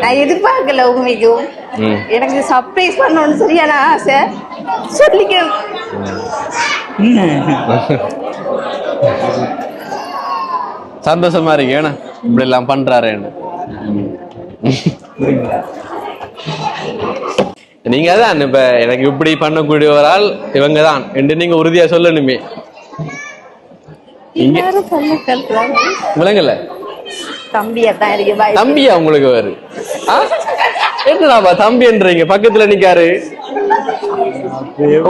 நான் எதிர்பார்க்கல உண்மைக்கும். எனக்கு சர்ப்ரைஸ் பண்ணணும்னு சரியான ஆசை. சொல்லிக்கிறேன். சந்தோஷமா இருக்கு ஏன்னா இப்படி எல்லாம் பண்றாருன்னு நீங்க தான் இப்ப எனக்கு இப்படி பண்ணக்கூடிய ஒரு ஆள் இவங்க தான். என்று நீங்க உறுதியா சொல்லணுமே. விளங்கல. தம்பியா தான் இருக்கு பாய் தம்பியா உங்களுக்கு வேறு? என்னடாப்பா தம்பின்றீங்க? பக்கத்துல நிக்காரு.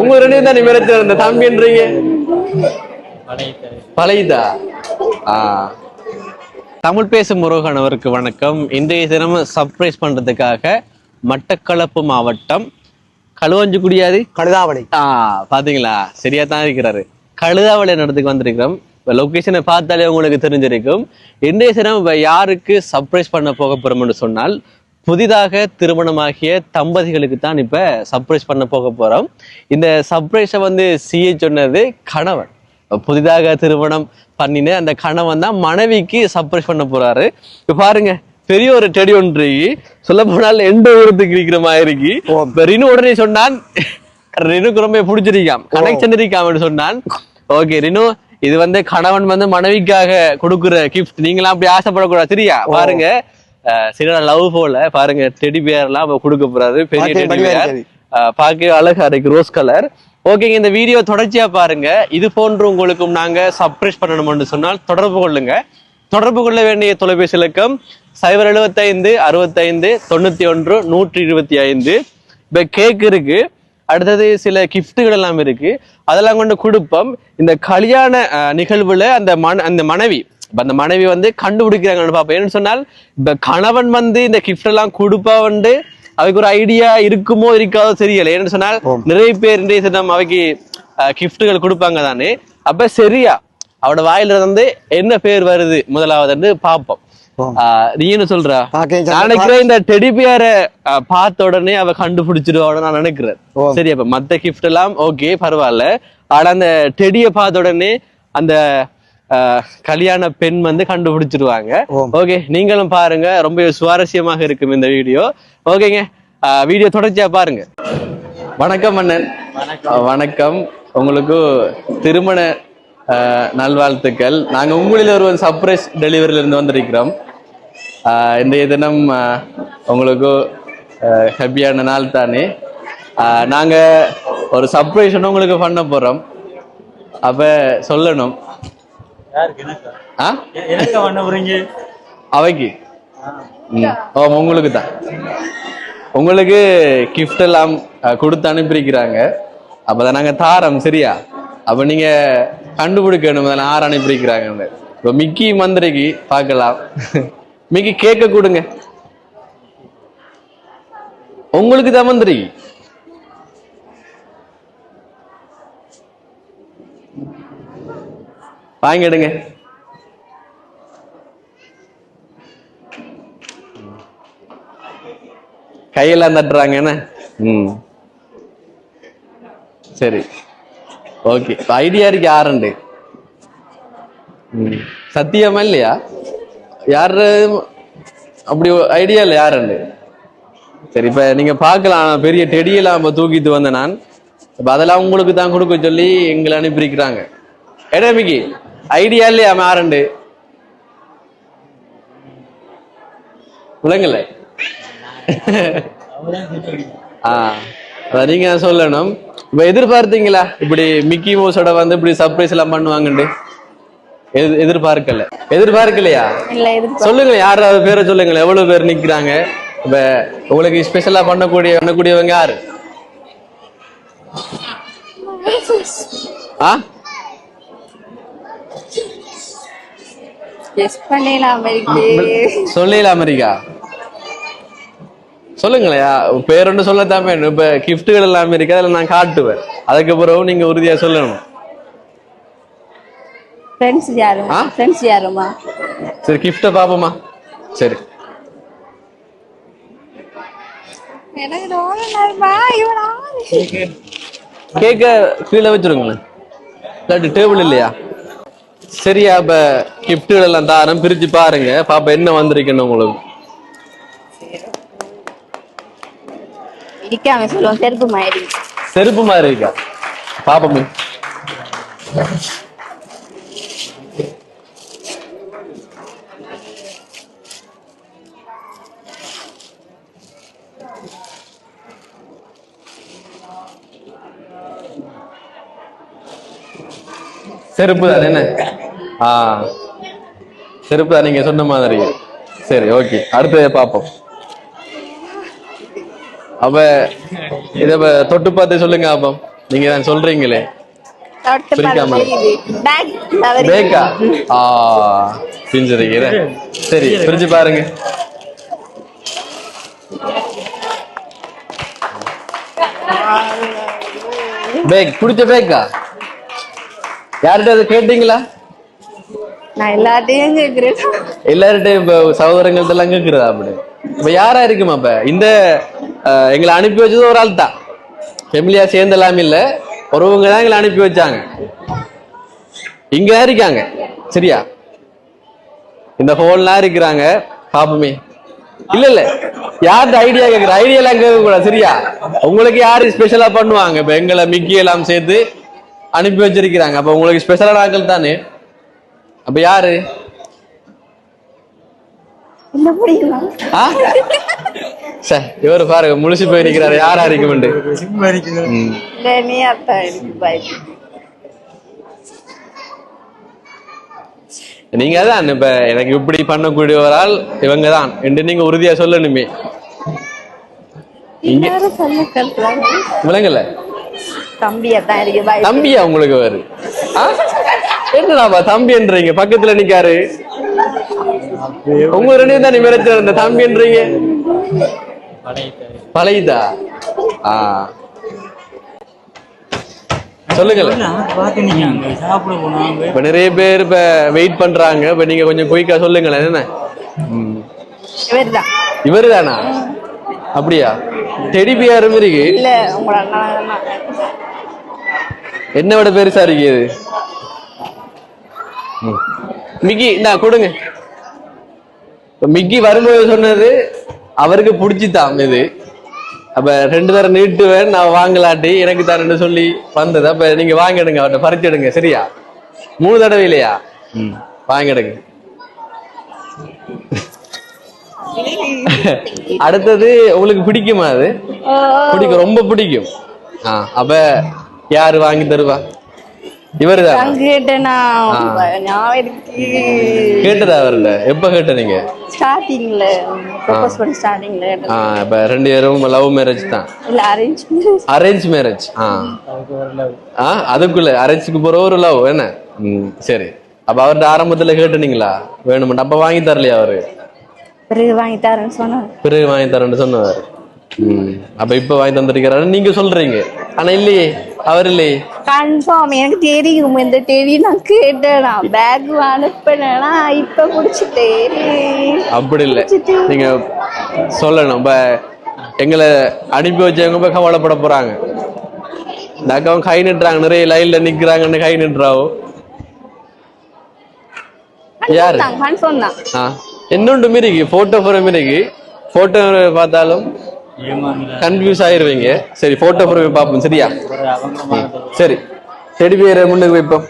உங்க ரெண்டு தான் நிமிரத்து இருந்த தம்பின்றீங்க. பழையதா? ஆ. தமிழ் பேசும் முருகன் அவருக்கு வணக்கம். இன்றைய தினம் சர்ப்ரைஸ் பண்றதுக்காக மட்டக்களப்பு மாவட்டம் களுவஞ்சிக்குடியாது கழுதாவளை. ஆ பாத்தீங்களா? சரியா தான் இருக்கிறாரு. கழுதாவளை இடத்துக்கு வந்திருக்கிறோம். இப்போ லொக்கேஷனை பார்த்தாலே உங்களுக்கு தெரிஞ்சிருக்கும். இன்றைய தினம் இப்ப யாருக்கு சர்ப்ரைஸ் பண்ண போக போறோம்னு சொன்னால் புதிதாக திருமணமாகிய தம்பதிகளுக்கு தான் இப்ப சர்ப்ரைஸ் பண்ண போக போறோம். இந்த சர்ப்ரைஸை வந்து சிஏ சொன்னது கணவன். புதிதாக திருமணம் பண்ணின அந்த கணவன் தான் மனைவிக்கு சர்ப்ரைஸ் பண்ண போறாரு. இப்ப பாருங்க பெரிய ஒரு செடி ஒன்று. சொல்ல போனால் எந்த ஊரத்துக்கு இருக்கிற மாதிரி. இப்ப ரினு உடனே சொன்னான் ரினுக்கு ரொம்ப பிடிச்சிருக்காம். கனெக்ஷன் இருக்காம சொன்னான். ஓகே ரினு இது வந்து கணவன் வந்து மனைவிக்காக கொடுக்குற கிஃப்ட் நீங்களாம் அப்படி ஆசைப்படக்கூடாது. சரியா? பாருங்க. சரியான லவ் போல. பாருங்க டெடி பேர் எல்லாம் கொடுக்க போறாரு. பெரிய டெடி பேர். பார்க்க அழகா இருக்கு. ரோஸ் கலர் ஓகேங்க இந்த வீடியோ தொடர்ச்சியா பாருங்க. இது போன்று உங்களுக்கும் நாங்க சர்ப்ரைஸ் பண்ணணும்னு சொன்னால் தொடர்பு கொள்ளுங்க. தொடர்பு கொள்ள வேண்டிய தொலைபேசி இலக்கம் சைபர் எழுபத்தைந்து அறுபத்தைந்து தொண்ணூத்தி ஒன்று நூற்றி இருபத்தி ஐந்து. இப்ப கேக் இருக்கு. அடுத்தது சில கிஃப்ட்டுகள் எல்லாம் இருக்கு. அதெல்லாம் கொண்டு கொடுப்போம். இந்த கல்யாண நிகழ்வுல அந்த மன அந்த மனைவி அந்த மனைவி வந்து கண்டுபிடிக்கிறாங்கன்னு பார்ப்போம். ஏன்னு சொன்னால் இப்ப கணவன் வந்து இந்த கிஃப்ட் எல்லாம் கொடுப்பா வந்து அவைக்கு ஒரு ஐடியா இருக்குமோ இருக்காதோ தெரியல. ஏன்னு சொன்னால் நிறைய பேர் இன்றைய தினம் அவைக்கு கிஃப்ட்டுகள் கொடுப்பாங்க தானே. அப்ப சரியா அவட வாயில இருந்து என்ன பேர் வருது முதலாவது பார்ப்போம். ஆம். ஆஹ் நீ என்ன சொல்ற? நான் நினைக்கிறேன் இந்த டெடி பியரை பார்த்த உடனே அவ கண்டுபிடிச்சிருவான்னு நான் நினைக்கிறேன். சரி அப்ப மத்த கிஃப்ட் எல்லாம் ஓகே பரவாயில்ல. ஆனா அந்த டெடிய பார்த்த உடனே அந்த ஆஹ், கல்யாண பெண் வந்து கண்டுபிடிச்சிருவாங்க. ஓகே நீங்களும் பாருங்க. ரொம்ப சுவாரஸ்யமாக இருக்கும் இந்த வீடியோ ஓகேங்க வீடியோ தொடர்ச்சியா பாருங்க. வணக்கம் அண்ணன். வணக்கம். உங்களுக்கு திருமண நல்வாழ்த்துக்கள். நாங்க உங்களில் ஒரு சர்ப்ரைஸ் டெலிவரியில இருந்து வந்திருக்கிறோம். இன்றைய தினம் உங்களுக்கு ஹாப்பியான நாள் தானே. அஹ், நாங்க ஒரு சர்ப்ரைஸ் உங்களுக்கு பண்ண போறோம். அப்ப சொல்லணும். ஆ? அவைக்கு. ஓ உங்களுக்கு தான் உங்களுக்கு கிஃப்ட் எல்லாம் கொடுத்து அனுப்பியிருக்கிறாங்க. அப்பதான் நாங்க தாரோம் சரியா? அப்ப நீங்க கண்டுபிடிக்கணும் அதில் ஆறு அனுப்பியிருக்கிறாங்க இப்போ மிக்கி மந்திரிக்கு பார்க்கலாம். மிக்கி கேட்க கொடுங்க. உங்களுக்கு தான் மந்திரி. வாங்கிடுங்க கையெல்லாம் தட்டுறாங்க என்ன? ம். சரி. ஓகே யாருண்டு ம் சத்தியமா இல்லையா? யாரு அப்படி ஐடியா இல்லை யாருண்டு சரி இப்ப நீங்க பார்க்கலாம். பெரிய டெடியெல்லாம் இப்ப தூக்கிட்டு வந்தேன் நான். இப்ப அதெல்லாம் உங்களுக்கு தான் கொடுக்க சொல்லி எங்களை அனுப்பியிருக்கிறாங்க. எடமிக்கு ஐடியா இல்லையா யாருண்டு விளங்கல ஆ. அதான் நீங்க தான் சொல்லணும். இப்ப எதிர்பார்த்தீங்களா? இப்படி மிக்கி மோஸோட வந்து இப்படி சர்ப்ரைஸ் எல்லாம் பண்ணுவாங்கண்டு எதிர்- எதிர்பார்க்கல. எதிர்பார்க்கலையா? சொல்லுங்க யாராவது பேரை சொல்லுங்களேன் எவ்வளவு பேர் நிக்கிறாங்க? இப்ப உங்களுக்கு ஸ்பெஷலா பண்ணக்கூடிய பண்ணக்கூடியவங்க யாரு? ஆ? சொல்லல அமெரிக்கா. சொல்லுங்களேன் பேரொன்று சொல்லத்தான் வேணும். இப்ப கிஃப்ட்டுகள் எல்லாம் இருக்கு அதில் நான் காட்டுவேன். அதுக்கு பிறகு நீங்க உறுதியா சொல்லணும். ஃப்ரெண்ட்ஸ் யாருமா? ஃப்ரெண்ட்ஸ் யாருமா? சரி கிஃப்டை பாப்போமா? சரி. கேக்க கீழே வச்சிருங்களேன் இல்லாட்டி டேபிள் இல்லையா? சரியா இப்ப கிஃப்ட்டுகள் எல்லாம் தாரம் பிரிச்சு பாருங்க. பாப்பா என்ன வந்திருக்குன்னு உங்களுக்கு? இக்க அவன் சொல்லுவான் செருப்பு மாதிரி செருப்பு மாதிரி இருக்கா? பாப்போமே. செருப்பு தான் என்ன? ஆ. செருப்பு தான் நீங்க சொன்ன மாதிரி. சரி ஓகே. அடுத்தது பார்ப்போம் அப்ப இத தொட்டு பார்த்து சொல்லுங்க அப்போ நீங்க தான் சொல்றீங்களே. பேக்கா ஆ சரி பிரிச்சு பாருங்க. பேக் பிடிச்ச பேக்கா யார்கிட்ட அதை கேட்டீங்களா? நான் எல்லாத்தையும் கேக்குறேன். எல்லார்ட்டையும் இப்ப சகோதரங்கள்ட்ட எல்லாம் கேக்குறதா அப்படி? இப்ப யாரா இருக்குமா இப்ப? இந்த எங்களை அனுப்பி வச்சது ஒரு ஆள் தான் ஃபெமிலியா சேர்ந்த எல்லாம் இல்ல. ஒருவங்க தான் எங்களை அனுப்பி வச்சாங்க. இங்க இருக்காங்க? சரியா? இந்த ஹோல்லாம் இருக்கிறாங்க? பாப்போமே இல்ல இல்ல. யார்கிட்ட ஐடியா கேக்குற? ஐடியா எல்லாம் கேட்க கூடாது சரியா? உங்களுக்கு யாரு ஸ்பெஷலா பண்ணுவாங்க? இப்ப எங்களை மிக்கி எல்லாம் சேர்த்து அனுப்பி வச்சிருக்கிறாங்க. அப்ப உங்களுக்கு ஸ்பெஷலான ஆட்கள் தானே? அப்ப யாரு? சார் இவர் பாருங்க முழிச்சு போய் நிக்கிறாரு. யாரா பயந்து நீங்க தான் இப்ப எனக்கு இப்படி பண்ணக்கூடிய ஒரு ஆள் இவங்க தான். என்று நீங்க உறுதியா சொல்லணுமே. விளங்கல? தம்பியா தான் இருக்கு பாய் தம்பியா உங்களுக்கு வேறு? என்னடாப்பா தம்பின்றீங்க பக்கத்துல நிக்காரு. உங்க ரெண்டு தான் நிமிரச்சு இந்த தம்பின்றீங்க பழையதா? ஆ. போனாங்க. இப்ப நிறைய பேர் இப்ப வெயிட் பண்றாங்க. இப்ப நீங்க கொஞ்சம் குயிக்கா சொல்லுங்களேன் என்ன? இவரு தானா அப்படியா? டெடி பியாரும் இருக்கு. என்ன விட பெருசா இருக்கு இது. மிக்கி இந்தா கொடுங்க. இப்ப மிக்கி வரும்போது சொன்னது அவருக்கு பிடிச்சிதான் இது. அப்ப ரெண்டு தரம் நீட்டுவேன் நான் வாங்கலாட்டி எனக்கு தரேன்னு சொல்லி வந்தது. அப்ப நீங்க வாங்கிடுங்க அவர்கிட்ட பறிச்சிடுங்க சரியா? மூணு தடவை இல்லையா வாங்கிடுங்க. அடுத்தது உங்களுக்கு பிடிக்குமா அது? பிடிக்கும் ரொம்ப பிடிக்கும். ஆ அப்ப யாரு வாங்கி தருவா? இவருதான்? நான் கேட்டேனா? கேட்டதா அவர்ல? எப்ப கேட்ட நீங்க? ஸ்டார்டிங்ல. ப்ரொபோஸ் பண்ண ஸ்டார்டிங்ல ஆ இப்ப ரெண்டு பேரும் லவ் மேரேஜ் தான். இல்ல அரேஞ்ச் அரேஞ்ச் மேரேஜ் ஆ. வரல ஆ அதுக்குள்ள அரேஞ்சுக்கு போற ஒரு லவ் என்ன? சரி. அப்ப அவர்ட்ட ஆரம்பத்துல கேட்டுனீங்களா? வேணுமெண்டு அப்ப வாங்கி தரலையா அவரு? பிறகு வாங்கி தரேன்னு சொன்னாரு. பிறகு வாங்கி தரேன்னு சொன்னவர் ம் அப்ப இப்ப வாங்கி தந்திருக்கிறாரு நீங்க சொல்றீங்க. ஆனா இல்லையே? அவர் இல்லையே? கன்ஃபார்ம் எனக்கு தெரியும். இந்த தேதி நான் கேட்டேன். பேக் அனுப்பினேனா இப்ப முடிச்சுட்டேன் அப்படி இல்லை. நீங்க சொல்லணும். இப்ப எங்களை அனுப்பி வச்சவங்க இப்ப கவலைப்பட போறாங்க. இந்த அக்காவும் கை நிட்டுறாங்க. நிறைய லைன்ல நிக்கிறாங்கன்னு கை நிட்டுறாவோ? யாரு? கன்ஃபார்ம் தான். இன்னொன்று மிரிக்கு போட்டோ ஃப்ரேம் இருக்கு போட்டோ பார்த்தாலும் கன்ஃபியூஸ் ஆயிருவீங்க. சரி போட்டோ பார்ப்போம் சரியா? சரி. செடி பேரை முன்னுக்கு வைப்போம்.